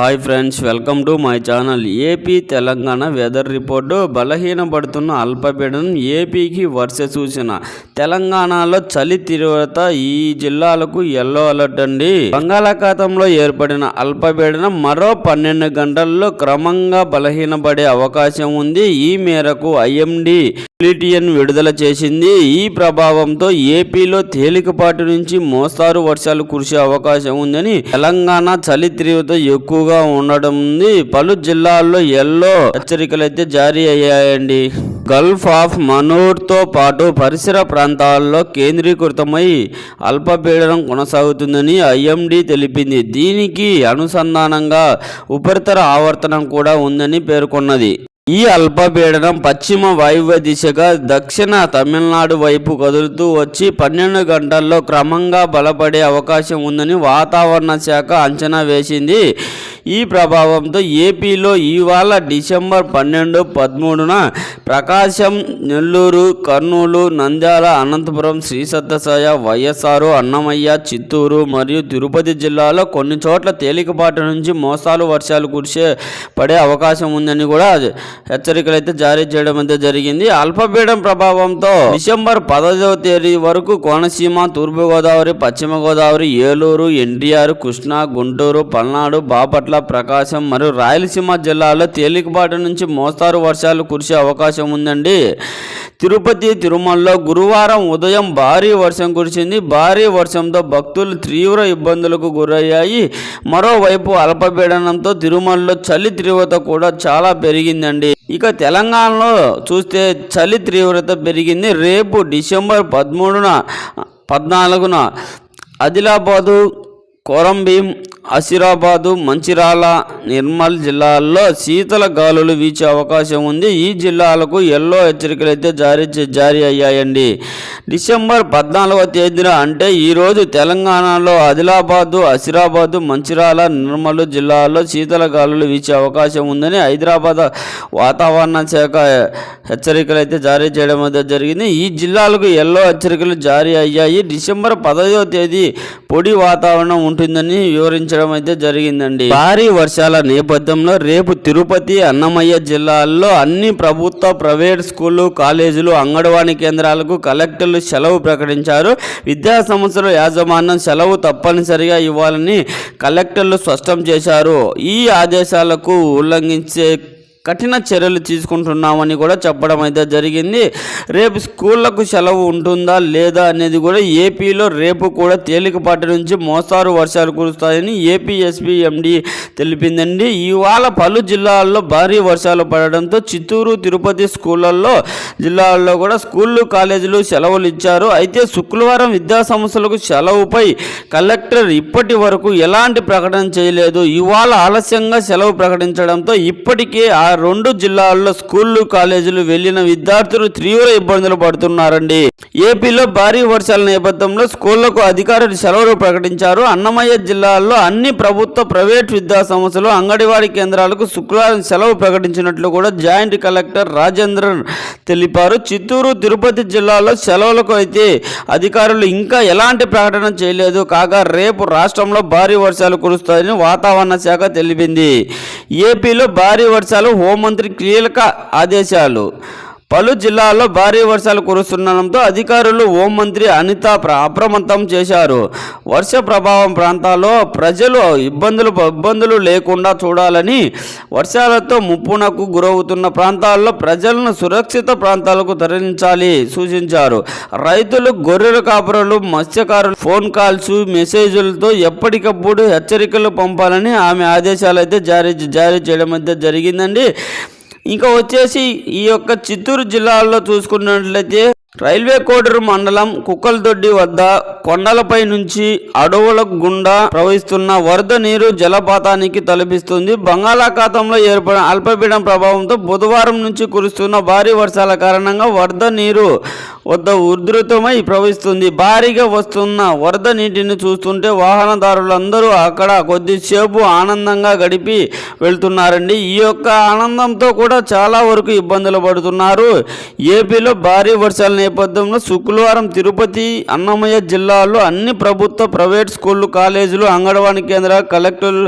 Hi friends welcome to my channel. AP Telangana weather report. బలహీనపడుతున్న అల్పపీడనం ఏపీకి వర్ష సూచన. తెలంగాణలో చలి తీవ్రత ఈ జిల్లాలకు ఎల్లో అలర్ట్ అండి. బంగాళాఖాతంలో ఏర్పడిన అల్పపీడనం మరో పన్నెండు గంటల్లో క్రమంగా బలహీనపడే అవకాశం ఉంది. ఈ మేరకు ఐఎండి బులెటిన్ విడుదల చేసింది. ఈ ప్రభావంతో ఏపీలో తేలికపాటి నుంచి మోస్తారు వర్షాలు కురిసే అవకాశం ఉందని తెలంగాణ చలి తీవ్రత ఎక్కువగా ఉండడం ఉంది. పలు జిల్లాల్లో ఎల్లో హెచ్చరికలైతే జారీ అయ్యాయండి. గల్ఫ్ ఆఫ్ మనూర్తో పాటు పరిసర ప్రాంతాల్లో కేంద్రీకృతమై అల్పపీడనం కొనసాగుతుందని ఐఎండి తెలిపింది. దీనికి అనుసంధానంగా ఉపరితల ఆవర్తనం కూడా ఉందని పేర్కొన్నది. ఈ అల్పపీడనం పశ్చిమ వాయువ్య దిశగా దక్షిణ తమిళనాడు వైపు కదులుతూ వచ్చి పన్నెండు గంటల్లో క్రమంగా బలపడే అవకాశం ఉందని వాతావరణ శాఖ అంచనా వేసింది. ఈ ప్రభావంతో ఏపీలో ఇవాళ డిసెంబర్ పన్నెండు పదమూడున ప్రకాశం నెల్లూరు కర్నూలు నంద్యాల అనంతపురం శ్రీ సత్యసాయ వైఎస్ఆర్ అన్నమయ్య చిత్తూరు మరియు తిరుపతి జిల్లాలో కొన్ని చోట్ల తేలికపాటి నుంచి మోసాలు వర్షాలు కురిసే పడే అవకాశం ఉందని కూడా హెచ్చరికలు అయితే జారీ చేయడం అయితే జరిగింది. అల్పపీడనం ప్రభావంతో డిసెంబర్ పదహైదవ తేదీ వరకు కోనసీమ తూర్పుగోదావరి పశ్చిమ గోదావరి ఏలూరు ఎన్టీఆర్ కృష్ణా గుంటూరు పల్నాడు బాపట్ల ప్రకాశం మరియు రాయలసీమ జిల్లాలో తేలికపాటి నుంచి మోస్తారు వర్షాలు కురిసే అవకాశం ఉందండి. తిరుపతి తిరుమలలో గురువారం ఉదయం భారీ వర్షం కురిసింది. భారీ వర్షంతో భక్తులు తీవ్ర ఇబ్బందులకు గురయ్యాయి. మరోవైపు అల్పపీడనంతో తిరుమలలో చలి తీవ్రత కూడా చాలా పెరిగిందండి. ఇక తెలంగాణలో చూస్తే చలి తీవ్రత పెరిగింది. రేపు డిసెంబర్ పదమూడున పద్నాలుగున ఆదిలాబాదు కొరంభీం ఆసిరాబాదు మంచిరాల నిర్మల్ జిల్లాల్లో శీతల గాలులు వీచే అవకాశం ఉంది. ఈ జిల్లాలకు ఎల్లో హెచ్చరికలు అయితే జారీ జారీ అయ్యాయండి. డిసెంబర్ పద్నాలుగవ తేదీన అంటే ఈరోజు తెలంగాణలో ఆదిలాబాదు ఆసిరాబాదు మంచిరాల నిర్మల్ జిల్లాల్లో శీతల గాలులు వీచే అవకాశం ఉందని హైదరాబాద్ వాతావరణ శాఖ హెచ్చరికలు అయితే జారీ చేయడం అయితే జరిగింది. ఈ జిల్లాలకు ఎల్లో హెచ్చరికలు జారీ అయ్యాయి. డిసెంబర్ పదహైదవ తేదీ పొడి వాతావరణం ఉంటుందని వివరించడం అయితే జరిగిందండి. భారీ వర్షాల నేపథ్యంలో రేపు తిరుపతి అన్నమయ్య జిల్లాల్లో అన్ని ప్రభుత్వ ప్రైవేట్ స్కూళ్ళు కాలేజీలు అంగన్వాడీ కేంద్రాలకు కలెక్టర్లు సెలవు ప్రకటించారు. విద్యా సంస్థల యాజమాన్యం సెలవు తప్పనిసరిగా ఇవ్వాలని కలెక్టర్లు స్పష్టం చేశారు. ఈ ఆదేశాలకు ఉల్లంఘించే కఠిన చర్యలు తీసుకుంటున్నామని కూడా చెప్పడం అయితే జరిగింది. రేపు స్కూళ్ళకు సెలవు ఉంటుందా లేదా అనేది కూడా ఏపీలో రేపు కూడా తేలికపాటి నుంచి మోస్తారు వర్షాలు కురుస్తాయని ఏపీ ఎస్పీ ఎండి తెలిపిందండి. ఇవాళ పలు జిల్లాల్లో భారీ వర్షాలు పడడంతో చిత్తూరు తిరుపతి స్కూళ్ళల్లో జిల్లాల్లో కూడా స్కూళ్ళు కాలేజీలు సెలవులు ఇచ్చారు. అయితే శుక్రవారం విద్యా సంస్థలకు సెలవుపై కలెక్టర్ ఇప్పటి వరకు ఎలాంటి ప్రకటన చేయలేదు. ఇవాళ ఆలస్యంగా సెలవు ప్రకటించడంతో ఇప్పటికే ఆ రెండు జిల్లాల్లో స్కూళ్ళు కాలేజీలు వెళ్ళిన విద్యార్థులు తీవ్ర ఇబ్బందులు పడుతున్నారండి. ఏపీలో భారీ వర్షాల నేపథ్యంలో స్కూళ్ళకు అధికారులు సెలవులు ప్రకటించారు. అన్నమయ్య జిల్లాలో అన్ని ప్రభుత్వ ప్రైవేట్ విద్యా సంస్థలు అంగన్వాడీ కేంద్రాలకు శుక్రవారం సెలవు ప్రకటించినట్లు కూడా జాయింట్ కలెక్టర్ రాజేంద్రన్ తెలిపారు. చిత్తూరు తిరుపతి జిల్లాలో సెలవులకు అయితే అధికారులు ఇంకా ఎలాంటి ప్రకటన చేయలేదు. కాగా రేపు రాష్ట్రంలో భారీ వర్షాలు కురుస్తాయని వాతావరణ శాఖ తెలిపింది. ఏపీలో భారీ వర్షాలు హోంమంత్రి కీలక ఆదేశాలు. పలు జిల్లాల్లో భారీ వర్షాలు కురుస్తుండడంతో అధికారులు హోంమంత్రి అనిత అప్రమత్తం చేశారు. వర్ష ప్రభావం ప్రాంతాల్లో ప్రజలు ఇబ్బందులు ఇబ్బందులు లేకుండా చూడాలని వర్షాలతో ముప్పునకు గురవుతున్న ప్రాంతాల్లో ప్రజలను సురక్షిత ప్రాంతాలకు తరలించాలి సూచించారు. రైతులు గొర్రెల కాపురలు మత్స్యకారులు ఫోన్ కాల్స్ మెసేజ్లతో ఎప్పటికప్పుడు హెచ్చరికలు పంపాలని ఆమె ఆదేశాలు అయితే జారీ జారీ చేయడం అయితే జరిగిందండి. ఇంకా వచ్చేసి ఈ యొక్క చిత్తూరు జిల్లాలో చూసుకున్నట్లయితే రైల్వే కోడూరు మండలం కుక్కలదొడ్డి వద్ద కొండలపై నుంచి అడవుల గుండా ప్రవహిస్తున్న వరద నీరు జలపాతానికి తలపిస్తుంది. బంగాళాఖాతంలో ఏర్పడిన అల్పపీడనం ప్రభావంతో బుధవారం నుంచి కురుస్తున్న భారీ వర్షాల కారణంగా వరద నీరు వద్ద ఉధృతమై ప్రవహిస్తుంది. భారీగా వస్తున్న వరద నీటిని చూస్తుంటే వాహనదారులందరూ అక్కడ కొద్దిసేపు ఆనందంగా గడిపి వెళ్తున్నారండి. ఈ యొక్క ఆనందంతో కూడా చాలా వరకు ఇబ్బందులు పడుతున్నారు. ఏపీలో భారీ వర్షాలు నేపథ్యంలో శుక్రవారం తిరుపతి అన్నమయ్య జిల్లాలో అన్ని ప్రభుత్వ ప్రైవేట్ స్కూళ్ళు కాలేజీలు అంగన్వాడీ కేంద్రాలు కలెక్టర్